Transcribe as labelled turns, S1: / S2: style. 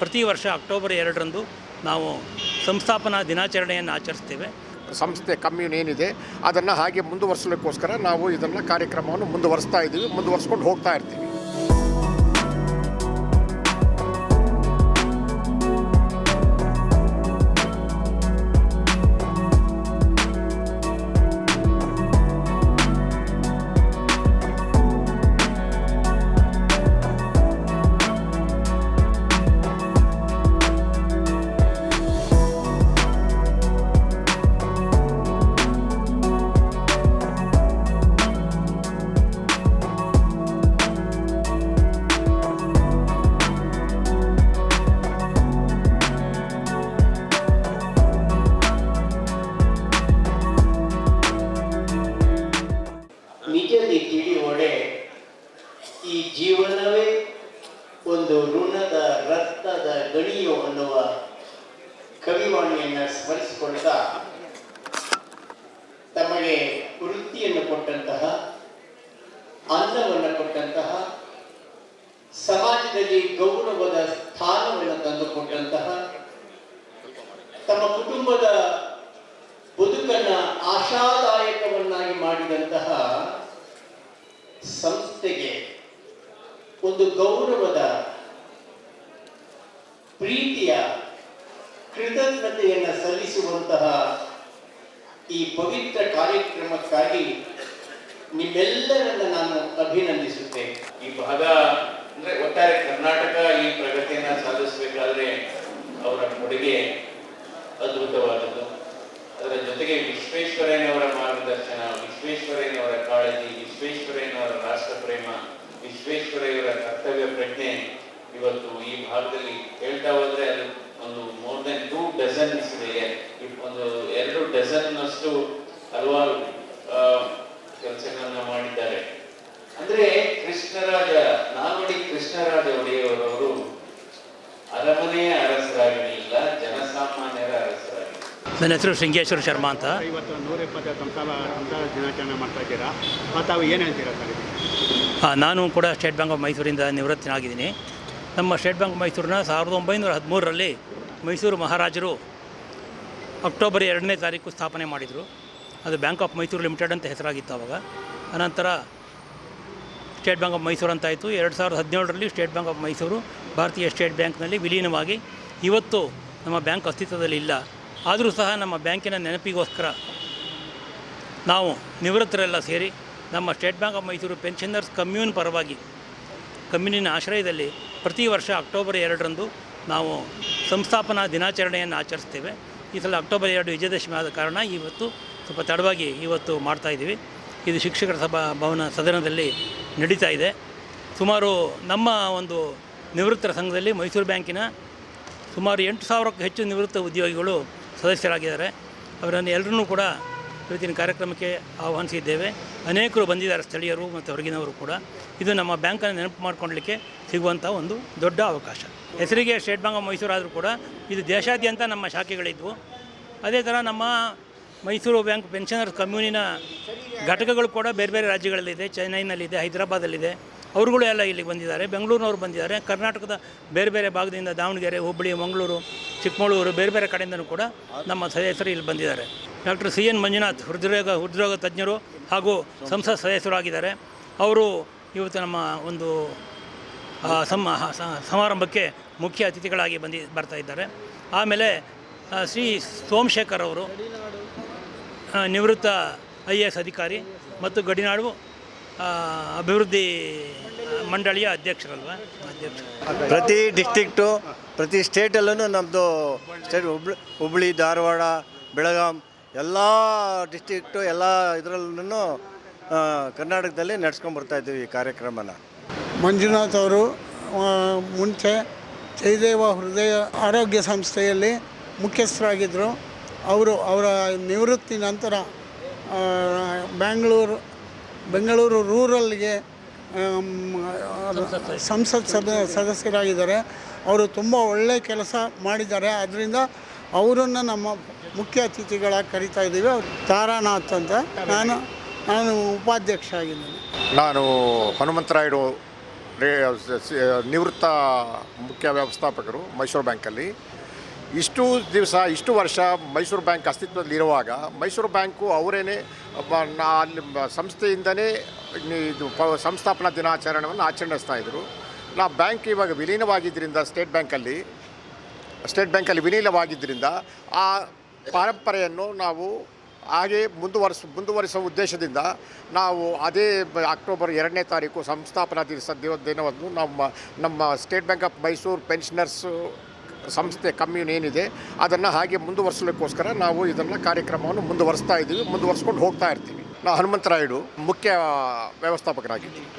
S1: ಪ್ರತಿ ವರ್ಷ ಅಕ್ಟೋಬರ್ ಎರಡರಂದು ನಾವು ಸಂಸ್ಥಾಪನಾ ದಿನಾಚರಣೆಯನ್ನು ಆಚರಿಸ್ತೇವೆ.
S2: ಸಂಸ್ಥೆ ಕಮ್ಯೂನ್ ಏನಿದೆ, ಅದನ್ನು ಹಾಗೆ ಮುಂದುವರಿಸಲಿಕ್ಕೋಸ್ಕರ ನಾವು ಇದನ್ನು ಕಾರ್ಯಕ್ರಮವನ್ನು ಮುಂದುವರಿಸ್ತಾ ಇದ್ದೀವಿ, ಮುಂದುವರಿಸ್ಕೊಂಡು ಹೋಗ್ತಾ ಇರ್ತೀವಿ.
S3: ನಿಜದಿ ಒಡೆ ಈ ಜೀವನವೇ ಒಂದು ಋಣದ ರಕ್ತದ ಗಣಿಯು ಅನ್ನುವ ಕವಿವಾಣಿಯನ್ನು ಸ್ಮರಿಸಿಕೊಳ್ತಾ ತಮಗೆ ವೃತ್ತಿಯನ್ನು ಕೊಟ್ಟಂತಹ ಅನ್ನವನ್ನು ಕೊಟ್ಟಂತಹ, ಸಮಾಜದಲ್ಲಿ ಗೌರವದ ಸ್ಥಾನವನ್ನು ತಂದುಕೊಟ್ಟಂತಹ ತಮ್ಮ ಕುಟುಂಬದ ಬದುಕನ್ನ ಆಶಾದಾಯಕವನ್ನಾಗಿ ಮಾಡಿದಂತಹ ಸಂಸ್ಥೆಗೆ ಒಂದು ಗೌರವದ ಪ್ರೀತಿಯ ಕೃತಜ್ಞತೆಯನ್ನು ಸಲ್ಲಿಸುವಂತಹ ಈ ಪವಿತ್ರ ಕಾರ್ಯಕ್ರಮಕ್ಕಾಗಿ ನಿಮ್ಮೆಲ್ಲರನ್ನ ನಾನು ಅಭಿನಂದಿಸುತ್ತೇನೆ.
S4: ಈ ಭಾಗ ಅಂದ್ರೆ ಒಟ್ಟಾರೆ ಕರ್ನಾಟಕ ಈ ಪ್ರಗತಿಯನ್ನ ಸಾಧಿಸಬೇಕಾದ್ರೆ ಅವರ ಕೊಡುಗೆ ಅದ್ಭುತವಾದದ್ದು. ಅದರ ಜೊತೆಗೆ ವಿಶ್ವೇಶ್ವರಯ್ಯನವರ ಮಾರ್ಗದರ್ಶನ, ವಿಶ್ವೇಶ್ವರಯ್ಯನವರ ಕಾಳಜಿ ವಿಶ್ವೇಶ್ವರಯ್ಯನವರ ರಾಷ್ಟ್ರ ಪ್ರೇಮ ವಿಶ್ವೇಶ್ವರಯ್ಯವರ ಕರ್ತವ್ಯ ಪ್ರಜ್ಞೆ ಇವತ್ತು ಈ ಭಾಗದಲ್ಲಿ ಹೇಳ್ತಾ ಹೋದ್ರೆ ಅದು ಒಂದು ಮೋರ್ ದೆನ್ ಟೂ ಡಜನ್ ಇದೆ ಒಂದು ಎರಡು ಡಜನ್ ಅಷ್ಟು ಹಲವಾರು ಕೆಲಸಗಳನ್ನ ಮಾಡಿದ್ದಾರೆ. ಅಂದ್ರೆ ಕೃಷ್ಣರಾಜ, ನಾಲ್ವಡಿ ಕೃಷ್ಣರಾಜ ಒಡೆಯವರವರು ಅರಮನೆಯ ಅರಸರಾಗಲಿಲ್ಲ ಜನಸಾಮಾನ್ಯರ ಅರಸರಾಗಿ
S1: ನನ್ನ ಹೆಸರು ಶೃಂಗೇಶ್ವರ ಶರ್ಮಾ ಅಂತ.
S5: ಇವತ್ತು ನೂರ ಇಪ್ಪತ್ತು ದಿನಾಚರಣೆ ಮಾಡ್ತಾ ಇದ್ದೀರಾ? ಮತ್ತು ತಾವು ಏನು ಹೇಳ್ತೀರಾ ಸರ್ ಇದಕ್ಕೆ?
S1: ಆ, ನಾನು ಕೂಡ ಸ್ಟೇಟ್ ಬ್ಯಾಂಕ್ ಆಫ್ ಮೈಸೂರಿಂದ ನಿವೃತ್ತನಾಗಿದ್ದೀನಿ. ನಮ್ಮ ಸ್ಟೇಟ್ ಬ್ಯಾಂಕ್ ಆಫ್ ಮೈಸೂರನ್ನ ಸಾವಿರದ ಒಂಬೈನೂರ ಹದಿಮೂರರಲ್ಲಿ ಮೈಸೂರು ಮಹಾರಾಜರು ಅಕ್ಟೋಬರ್ ಎರಡನೇ ತಾರೀಕು ಸ್ಥಾಪನೆ ಮಾಡಿದರು. ಅದು ಬ್ಯಾಂಕ್ ಆಫ್ ಮೈಸೂರು ಲಿಮಿಟೆಡ್ ಅಂತ ಹೆಸರಾಗಿತ್ತು ಅವಾಗ. ಅನಂತರ ಸ್ಟೇಟ್ ಬ್ಯಾಂಕ್ ಆಫ್ ಮೈಸೂರು ಅಂತಾಯಿತು. ಎರಡು ಸಾವಿರದ ಹದಿನೇಳರಲ್ಲಿ ಸ್ಟೇಟ್ ಬ್ಯಾಂಕ್ ಆಫ್ ಮೈಸೂರು ಭಾರತೀಯ ಸ್ಟೇಟ್ ಬ್ಯಾಂಕ್ನಲ್ಲಿ ವಿಲೀನವಾಗಿ ಇವತ್ತು ನಮ್ಮ ಬ್ಯಾಂಕ್ ಅಸ್ತಿತ್ವದಲ್ಲಿ ಇಲ್ಲ ಆದರೂ ಸಹ ನಮ್ಮ ಬ್ಯಾಂಕಿನ ನೆನಪಿಗೋಸ್ಕರ ನಾವು ನಿವೃತ್ತರೆಲ್ಲ ಸೇರಿ ನಮ್ಮ state bank of Mysore pensioners commune ಪರವಾಗಿ ಕಮ್ಯೂನಿನ ಆಶ್ರಯದಲ್ಲಿ ಪ್ರತಿ ವರ್ಷ ಅಕ್ಟೋಬರ್ ಎರಡರಂದು ನಾವು ಸಂಸ್ಥಾಪನಾ ದಿನಾಚರಣೆಯನ್ನು ಆಚರಿಸ್ತೇವೆ. ಈ ಸಲ ಅಕ್ಟೋಬರ್ ಎರಡು ವಿಜಯದಶಮಿ ಆದ ಕಾರಣ ಇವತ್ತು ಸ್ವಲ್ಪ ತಡವಾಗಿ ಇವತ್ತು ಮಾಡ್ತಾಯಿದ್ದೀವಿ ಇದು ಶಿಕ್ಷಕರ ಸಭಾ ಭವನ ಸದನದಲ್ಲಿ ನಡೀತಾ ಇದೆ. ಸುಮಾರು ನಮ್ಮ ಒಂದು ನಿವೃತ್ತರ ಸಂಘದಲ್ಲಿ ಮೈಸೂರು ಬ್ಯಾಂಕಿನ ಸುಮಾರು ಎಂಟು ಸಾವಿರಕ್ಕೂ ಹೆಚ್ಚು ನಿವೃತ್ತ ಉದ್ಯೋಗಿಗಳು ಸದಸ್ಯರಾಗಿದ್ದಾರೆ. ಅವರನ್ನು ಎಲ್ಲರನ್ನೂ ಕೂಡ ಇವತ್ತಿನ ಕಾರ್ಯಕ್ರಮಕ್ಕೆ ಆಹ್ವಾನಿಸಿದ್ದೇವೆ. ಅನೇಕರು ಬಂದಿದ್ದಾರೆ, ಸ್ಥಳೀಯರು ಮತ್ತು ಹೊರಗಿನವರು ಕೂಡ. ಇದು ನಮ್ಮ ಬ್ಯಾಂಕನ್ನು ನೆನಪು ಮಾಡ್ಕೊಳ್ಳಲಿಕ್ಕೆ ಸಿಗುವಂಥ ಒಂದು ದೊಡ್ಡ ಅವಕಾಶ. ಹೆಸರಿಗೆ ಸ್ಟೇಟ್ ಬ್ಯಾಂಕ್ ಆಫ್ ಮೈಸೂರು ಆದರೂ ಕೂಡ ಇದು ದೇಶಾದ್ಯಂತ ನಮ್ಮ ಶಾಖೆಗಳಿದ್ವು. ಅದೇ ಥರ ನಮ್ಮ ಮೈಸೂರು ಬ್ಯಾಂಕ್ ಪೆನ್ಷನರ್ಸ್ ಕಮ್ಯೂನಿನ ಘಟಕಗಳು ಕೂಡ ಬೇರೆ ಬೇರೆ ರಾಜ್ಯಗಳಲ್ಲಿದೆ, ಚೆನ್ನೈನಲ್ಲಿದೆ, ಹೈದರಾಬಾದಲ್ಲಿದೆ. ಅವರುಗಳು ಎಲ್ಲ ಇಲ್ಲಿಗೆ ಬಂದಿದ್ದಾರೆ. ಬೆಂಗಳೂರಿನವ್ರು ಬಂದಿದ್ದಾರೆ. ಕರ್ನಾಟಕದ ಬೇರೆ ಬೇರೆ ಭಾಗದಿಂದ ದಾವಣಗೆರೆ, ಹುಬ್ಬಳ್ಳಿ, ಮಂಗಳೂರು, ಚಿಕ್ಕಮಗಳೂರು ಬೇರೆ ಬೇರೆ ಕಡೆಯಿಂದನೂ ಕೂಡ ನಮ್ಮ ಸದಸ್ಯರು ಇಲ್ಲಿ ಬಂದಿದ್ದಾರೆ. ಡಾಕ್ಟರ್ ಸಿ ಎನ್ ಮಂಜುನಾಥ್ ಹೃದ್ರೋಗ ಹೃದ್ರೋಗ ತಜ್ಞರು ಹಾಗೂ ಸಂಸತ್ ಸದಸ್ಯರಾಗಿದ್ದಾರೆ ಅವರು ಇವತ್ತು ನಮ್ಮ ಒಂದು ಸಮ ಸಮಾರಂಭಕ್ಕೆ ಮುಖ್ಯ ಅತಿಥಿಗಳಾಗಿ ಬಂದಿ, ಬರ್ತಾ ಇದ್ದಾರೆ. ಆಮೇಲೆ ಶ್ರೀ ಸೋಮಶೇಖರ್ ಅವರು ನಿವೃತ್ತ ಐ ಎ ಎಸ್ ಅಧಿಕಾರಿ ಮತ್ತು ಗಡಿನಾಡು ಅಭಿವೃದ್ಧಿ ಮಂಡಳಿಯ ಅಧ್ಯಕ್ಷರಲ್ವಾ? ಅಧ್ಯಕ್ಷ
S6: ಪ್ರತಿ ಡಿಸ್ಟಿಕ್ಟು ಪ್ರತಿ ಸ್ಟೇಟಲ್ಲೂ ನಮ್ಮದು ಸ್ಟೇಟ್ ಹುಬ್ಳಿ ಹುಬ್ಳಿ ಧಾರವಾಡ ಬೆಳಗಾಂ ಎಲ್ಲ ಡಿಸ್ಟಿಕ್ಟು ಎಲ್ಲ ಇದರಲ್ಲೂ ಕರ್ನಾಟಕದಲ್ಲಿ ನಡ್ಸ್ಕೊಂಡು ಬರ್ತಾ ಇದ್ದೀವಿ ಈ ಕಾರ್ಯಕ್ರಮನ.
S7: ಮಂಜುನಾಥ್ ಅವರು ಮುಂಚೆ ಜಯದೇವ ಹೃದಯ ಆರೋಗ್ಯ ಸಂಸ್ಥೆಯಲ್ಲಿ ಮುಖ್ಯಸ್ಥರಾಗಿದ್ದರು. ಅವರು ಅವರ ನಿವೃತ್ತಿ ನಂತರ ಬ್ಯಾಂಗ್ಳೂರು ಬೆಂಗಳೂರು ರೂರಲ್ಗೆ ಸಂಸತ್ ಸದ, ಸದಸ್ಯರಾಗಿದ್ದಾರೆ. ಅವರು ತುಂಬ ಒಳ್ಳೆಯ ಕೆಲಸ ಮಾಡಿದ್ದಾರೆ. ಅದರಿಂದ ಅವರನ್ನು ನಮ್ಮ ಮುಖ್ಯ ಅತಿಥಿಗಳಾಗಿ ಕರಿತಾ ಇದ್ದೀವಿ. ತಾರಾನಾಥ್ ಅಂತ. ನಾನು ನಾನು ಉಪಾಧ್ಯಕ್ಷ ಆಗಿದ್ದೀನಿ
S2: ನಾನು ಹನುಮಂತರಾಯುಡು ನಿವೃತ್ತ ಮುಖ್ಯ ವ್ಯವಸ್ಥಾಪಕರು ಮೈಸೂರು ಬ್ಯಾಂಕಲ್ಲಿ. ಇಷ್ಟು ದಿವಸ, ಇಷ್ಟು ವರ್ಷ ಮೈಸೂರು ಬ್ಯಾಂಕ್ ಅಸ್ತಿತ್ವದಲ್ಲಿರುವಾಗ ಮೈಸೂರು ಬ್ಯಾಂಕು ಅವರೇನೆ ಅಲ್ಲಿ ಸಂಸ್ಥೆಯಿಂದನೇ ಇದು ಸಂಸ್ಥಾಪನಾ ದಿನಾಚರಣೆಯನ್ನು ಆಚರಿಸ್ತಾ ಇದ್ದರು. ನಾ ಬ್ಯಾಂಕ್ ಇವಾಗ ವಿಲೀನವಾಗಿದ್ದರಿಂದ ಸ್ಟೇಟ್ ಬ್ಯಾಂಕಲ್ಲಿ ಸ್ಟೇಟ್ ಬ್ಯಾಂಕಲ್ಲಿ ವಿಲೀನವಾಗಿದ್ದರಿಂದ ಆ ಪರಂಪರೆಯನ್ನು ನಾವು ಹಾಗೆ ಮುಂದುವರಿಸ, ಮುಂದುವರಿಸುವ ಉದ್ದೇಶದಿಂದ ನಾವು ಅದೇ ಅಕ್ಟೋಬರ್ ಎರಡನೇ ತಾರೀಕು ಸಂಸ್ಥಾಪನಾ ದಿವಸ ದಿವ ದಿನವನ್ನು ನಮ್ಮ ನಮ್ಮ state bank of Mysore pensioners ಸಂಸ್ಥೆ ಕಮ್ಯೂನ್ ಏನಿದೆ, ಅದನ್ನು ಹಾಗೆ ಮುಂದುವರಿಸಲಿಕ್ಕೋಸ್ಕರ ನಾವು ಇದನ್ನು ಕಾರ್ಯಕ್ರಮವನ್ನು ಮುಂದುವರಿಸ್ತಾ ಇದ್ದೀವಿ ಮುಂದುವರಿಸ್ಕೊಂಡು ಹೋಗ್ತಾ ಇರ್ತೀವಿ. ನಾವು ಹನುಮಂತರಾಯುಡು ಮುಖ್ಯ ವ್ಯವಸ್ಥಾಪಕರಾಗಿದ್ದೀವಿ